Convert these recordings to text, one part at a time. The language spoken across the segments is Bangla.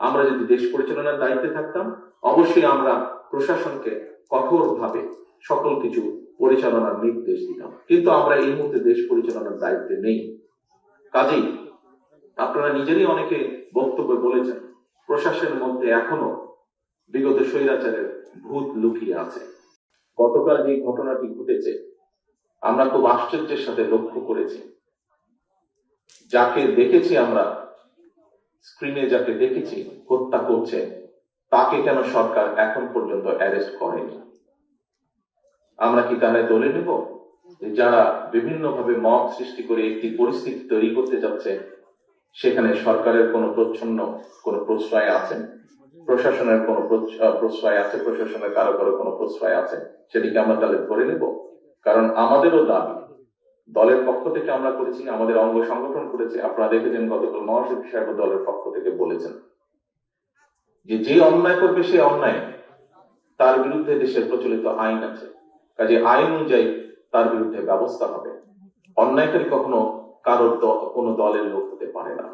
আমরা যদি দেশ পরিচালনার দায়িত্বে থাকতাম, অবশ্যই আমরা প্রশাসনকে কঠোরভাবে সকল কিছু পরিচালনার নির্দেশ দিতাম। কিন্তু আমরা এই মুহূর্তে দেশ পরিচালনার দায়িত্বে নেই। কাজেই আপনারা নিজেরই অনেকে বক্তব্য বলেছেন, প্রশাসনের মধ্যে এখনও বিগত স্বৈরাচারের ভূত লুকিয়ে আছে। গতকাল যে ঘটনাটি ঘটেছে, আমরা খুব আশ্চর্যের সাথে লক্ষ্য করেছি। যাকে দেখেছি আমরা স্ক্রিনে যাকে দেখেছি, হত্যা করছে, তাকে কেন সরকার এখন পর্যন্ত অ্যারেস্ট করেনি? আমরা কি তাহলে দলে নেব? যারা বিভিন্নভাবে মত সৃষ্টি করে একটি পরিস্থিতি তৈরি করতে যাচ্ছে, সেখানে সরকারের কোনো প্রচ্ছন্ন, কোনো প্রশ্রয় আছে? প্রশাসনের কোনো প্রশ্রয় আছে? প্রশাসনের কারও কারও কোনো প্রশ্রয় আছে? সেটিকে আমরা তাহলে ধরে নেব। কারণ আমাদেরও দাবি দলের পক্ষ থেকে আমরা করেছি, আমাদের অঙ্গ সংগঠন করেছে। আপনারা দেখেছেন গতকাল মহাসচিব সাহেব দলের পক্ষ থেকে বলেছেন যে যে অন্যায় করবে সে অন্যায়। তার বিরুদ্ধে দেশের প্রচলিত আইন আছে। কাজে আইন অনুযায়ী তার বিরুদ্ধে ব্যবস্থা হবে। অন্যায়কারী কখনো কারোর কোনো দলের লোক হতে পারে না।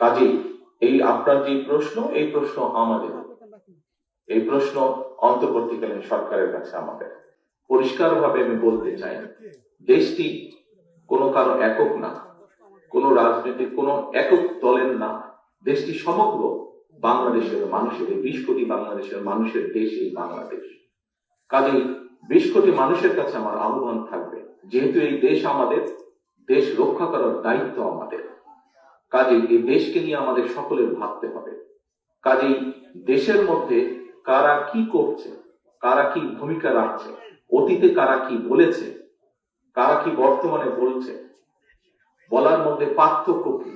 কাজেই এই আপনার যে প্রশ্ন, এই প্রশ্ন আমাদের। এই প্রশ্ন অন্তর্বর্তীকালীন সরকারের কাছে আমাদের। পরিষ্কারভাবে আমি বলতে চাই দেশটি কোনো কারও একক না, কোনো রাজনৈতিক কোনো একক দলের না। দেশটি সমগ্র বাংলাদেশের মানুষের, বিশ কোটি বাংলাদেশের মানুষের দেশ এই বাংলাদেশ। কাজেই বিশ কোটি মানুষের কাছে আমার আহ্বান থাকবে, যেহেতু এই দেশ আমাদের, দেশ রক্ষা করার দায়িত্ব আমাদের। কাজেই এই দেশকে নিয়ে আমাদের সকলের ভাবতে হবে। কাজেই দেশের মধ্যে কারা কি করছে, কারা কি ভূমিকা রাখছে, অতীতে কারা কি বলেছে কারা কি বর্তমানে বলছে? বলার মধ্যে পার্থক্য কি?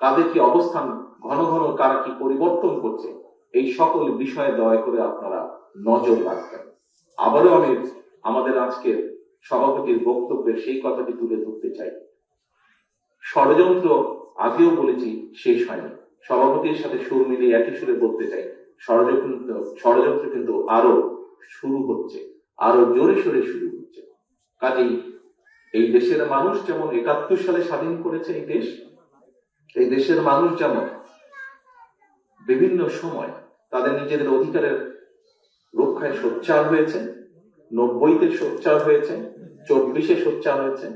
কাদের কি অবস্থান? ঘন ঘন কারা কি পরিবর্তন করছে? এই সকল বিষয়ে দয়া করে আপনারা নজর রাখবেন। আবারও আমি আমাদের আজকের সভাপতির বক্তব্যের সেই কথাটি তুলে ধরতে চাই। ষড়যন্ত্র আগেও বলেছি, শেষ হয়নি। সভাপতির সাথে সুর মিলিয়ে একই সুরে বলতে চাই। ষড়যন্ত্র ষড়যন্ত্র কিন্তু আরও শুরু হচ্ছে, আরও জোরে সোরে শুরু হচ্ছে। কাজেই এই দেশের মানুষ যেমন একাত্তর সালে স্বাধীন করেছে এই দেশ, এই দেশের মানুষ যেমন বিভিন্ন সময় তাদের নিজেদের অধিকারের রক্ষায় সোচ্চার হয়েছে, নব্বইতে সোচ্চার হয়েছে, চব্বিশে সোচ্চার হয়েছে।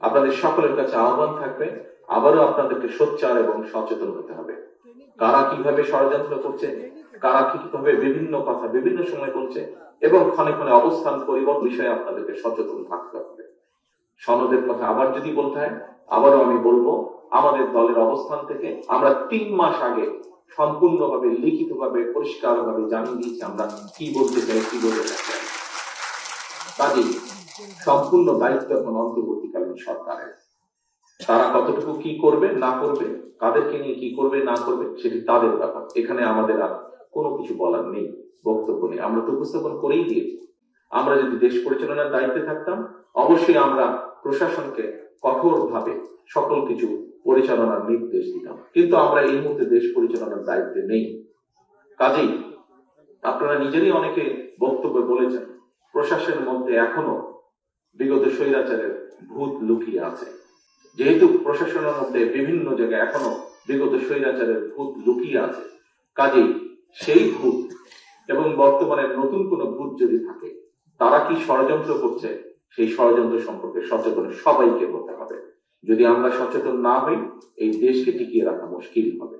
আপনাদের সকলের কাছে আহ্বান থাকবে, আবারও আপনাদেরকে সোচ্চার এবং সচেতন হতে হবে। কারা কীভাবে ষড়যন্ত্র করছে, কারা কীভাবে বিভিন্ন কথা বিভিন্ন সময় বলছে, এবং ক্ষণে ক্ষণে অবস্থান পরিবর্তন বিষয়ে আপনাদেরকে সচেতন থাকতে হবে। সনদের কথা আবার যদি বলতে হয়, আবারও আমি বলব, আমাদের দলের অবস্থান থেকে আমরা তিন মাস আগে সম্পূর্ণভাবে, লিখিতভাবে, পরিষ্কারভাবে জানিয়ে দিয়েছি আমরা কি বলতে চাই, কি বলতে চাই। কাজেই সম্পূর্ণ দায়িত্ব এখন অন্তর্বর্তীকালীন সরকারের। তারা কতটুকু কি করবে, না করবে, কাদেরকে নিয়ে কি করবে, না করবে, সেটি তাদের ব্যাপার। এখানে আমাদের আর কোনো কিছু বলার নেই, বক্তব্য নেই। আমরা তো উপস্থাপন করেই দিয়েছি। আমরা যদি দেশ পরিচালনার দায়িত্বে থাকতাম, অবশ্যই আমরা প্রশাসনকে কঠোরভাবে সকল কিছু পরিচালনার নির্দেশ দিতাম। কিন্তু আমরা এই মুহূর্তে দেশ পরিচালনার দায়িত্বে নেই। কাজেই আপনারা নিজেরই অনেকে বক্তব্য বলেছেন, প্রশাসনের মধ্যে এখনও বিগত স্বৈরাচারের ভূত লুকিয়ে আছে। যেহেতু প্রশাসনের মধ্যে বিভিন্ন জায়গায় এখনও বিগত স্বৈরাচারের ভূত লুকিয়ে আছে, কাজেই সেই ভূত এবং বর্তমানে নতুন কোন ভূত যদি থাকে, তারা কি ষড়যন্ত্র করছে সেই ষড়যন্ত্র সম্পর্কে সচেতন সবাইকে হতে হবে। যদি আমরা সচেতন না হই, এই দেশকে টিকিয়ে রাখা মুশকিল হবে।